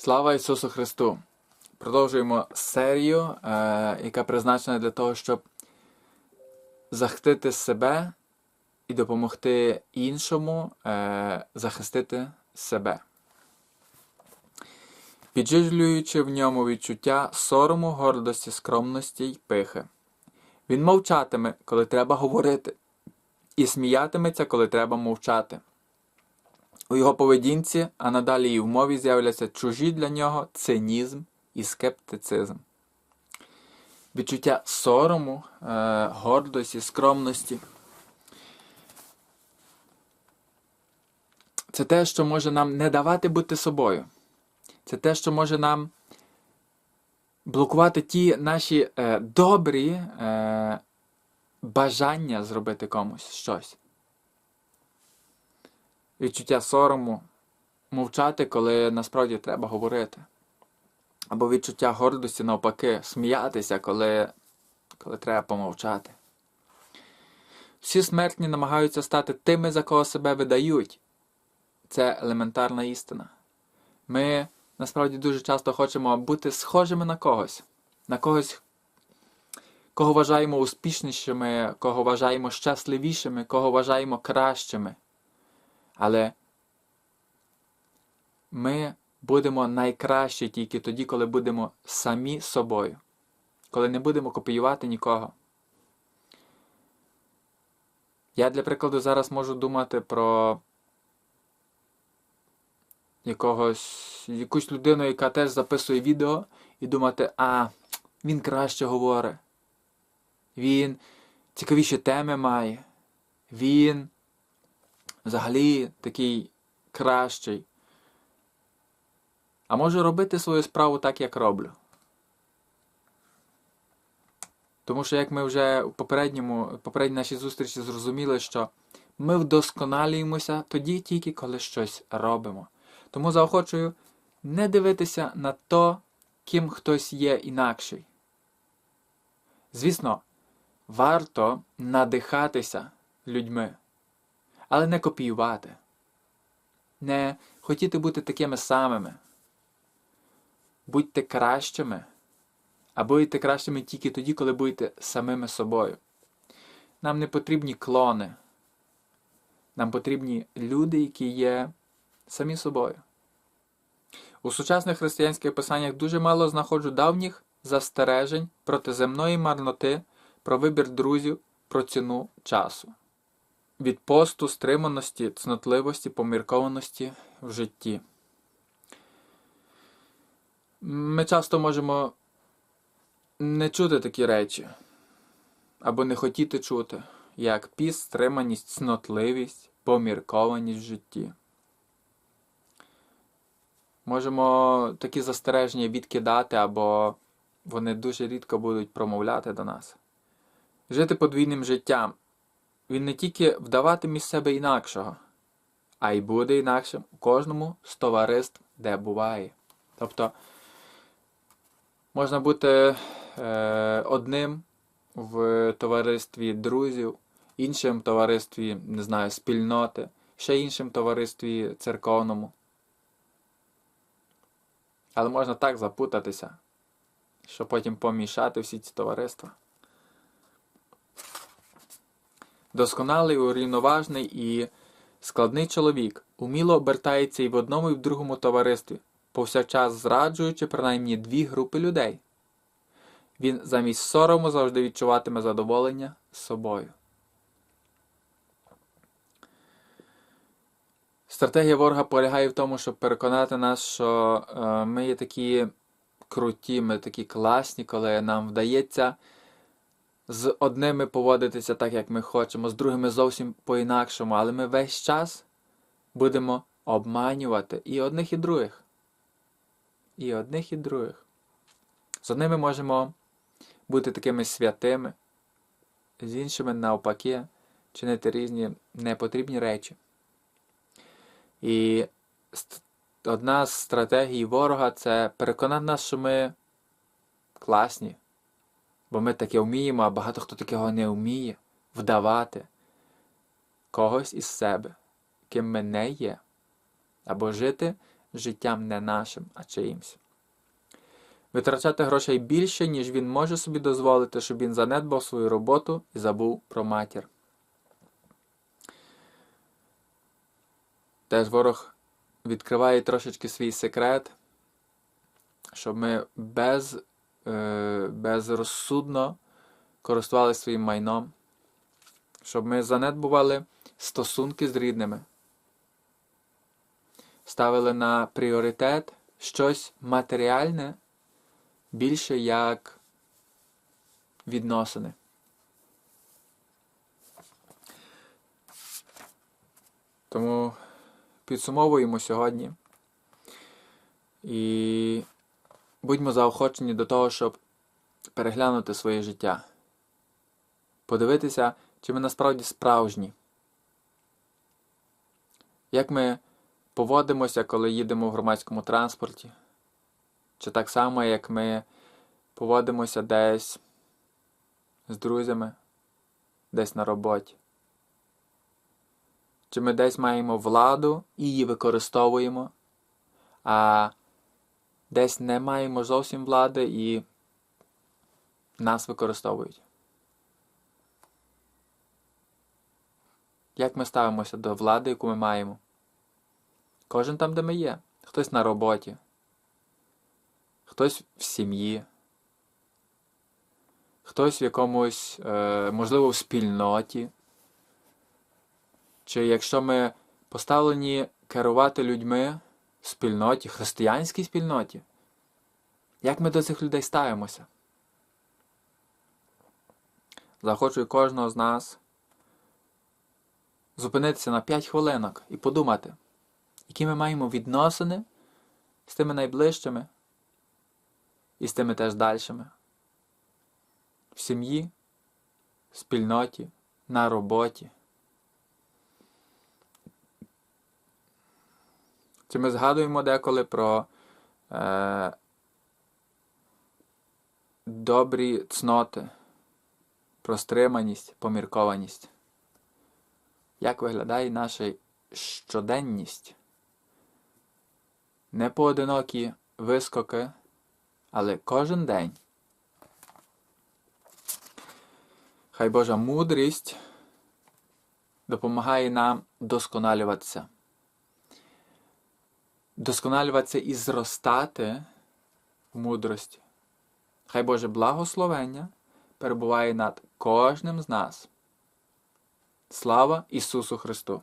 Слава Ісусу Христу! Продовжуємо серію, е, яка призначена для того, щоб захистити себе і допомогти іншому е, захистити себе. Підживлюючи в ньому відчуття сорому, гордості, скромності й пихи. Він мовчатиме, коли треба говорити, і сміятиметься, коли треба мовчати. У його поведінці, а надалі і в мові з'являться чужі для нього цинізм і скептицизм. Відчуття сорому, е, гордості, скромності. Це те, що може нам не давати бути собою. Це те, що може нам блокувати ті наші е, добрі е, бажання зробити комусь щось відчуття сорому, мовчати, коли насправді треба говорити. Або відчуття гордості, навпаки, сміятися, коли, коли треба помовчати. Всі смертні намагаються стати тими, за кого себе видають. Це елементарна істина. Ми насправді дуже часто хочемо бути схожими на когось, на когось, кого вважаємо успішнішими, кого вважаємо щасливішими, кого вважаємо кращими. Але ми будемо найкращі тільки тоді, коли будемо самі собою, коли не будемо копіювати нікого. Я, для прикладу, зараз можу думати про якогось, якусь людину, яка теж записує відео, і думати, а, він краще говорить, він цікавіші теми має, він взагалі такий кращий. А можу робити свою справу так, як роблю. Тому що, як ми вже у попередньому, попередній нашій зустрічі зрозуміли, що ми вдосконалюємося тоді тільки, коли щось робимо. Тому заохочую не дивитися на то, ким хтось є інакший. Звісно, варто надихатися людьми але не копіювати, не хотіти бути такими самими. Будьте кращими, а будьте кращими тільки тоді, коли будете самими собою. Нам не потрібні клони. Нам потрібні люди, які є самі собою. У сучасних християнських писаннях дуже мало знаходжу давніх застережень проти земної марноти, про вибір друзів, про ціну часу від посту, стриманості, цнотливості, поміркованості в житті. Ми часто можемо не чути такі речі, або не хотіти чути, як піст, стриманість, цнотливість, поміркованість в житті. Можемо такі застереження відкидати, або вони дуже рідко будуть промовляти до нас. Жити подвійним життям він не тільки вдаватиме з себе інакшого, а й буде інакшим у кожному з товариств, де буває. Тобто можна бути е, одним в товаристві друзів, іншим в товаристві, не знаю, спільноти, ще іншим товаристві церковному. Але можна так запутатися, що потім помішати всі ці товариства. Досконалий, урівноважний і складний чоловік, уміло обертається і в одному, і в другому товаристві, повсякчас зраджуючи принаймні дві групи людей. Він замість сорому завжди відчуватиме задоволення з собою. Стратегія ворога полягає в тому, щоб переконати нас, що е, ми є такі круті, ми такі класні, коли нам вдається з одними поводитися так, як ми хочемо, з другими зовсім по-інакшому, але ми весь час будемо обманювати і одних, і других. І одних, і других. З одними можемо бути такими святими, з іншими, навпаки, чинити різні непотрібні речі. І одна з стратегій ворога це переконати нас, що ми класні. Бо ми таке вміємо, а багато хто такого не вміє вдавати когось із себе, ким ми не є, або жити життям не нашим, а чиїмсь. Витрачати грошей більше, ніж він може собі дозволити, щоб він занедбав свою роботу і забув про матір. Теж ворог відкриває трошечки свій секрет, щоб ми без, безрозсудно користувалися своїм майном, щоб ми занедбували стосунки з рідними, ставили на пріоритет щось матеріальне більше як відносини. Тому підсумовуємо сьогодні і будьмо заохочені до того, щоб переглянути своє життя, подивитися, чи ми насправді справжні. Як ми поводимося, коли їдемо в громадському транспорті, чи так само, як ми поводимося десь з друзями, десь на роботі. Чи ми десь маємо владу і її використовуємо, а десь не маємо зовсім влади і нас використовують. Як ми ставимося до влади, яку ми маємо? Кожен там, де ми є. Хтось на роботі, хтось в сім'ї, хтось в якомусь, е, можливо, в спільноті. Чи якщо ми поставлені керувати людьми спільноті, християнській спільноті, як ми до цих людей ставимося? Захочу кожного з нас зупинитися на 5 хвилинок і подумати, які ми маємо відносини з тими найближчими і з тими теж дальшими. В сім'ї, спільноті, на роботі. Чи ми згадуємо деколи про е, добрі цноти, про стриманість, поміркованість? Як виглядає наша щоденність? Не поодинокі вискоки, але кожен день. Хай Божа мудрість допомагає нам досконалюватися. Досконалюватися і зростати в мудрості. Хай Боже благословення перебуває над кожним з нас. Слава Ісусу Христу!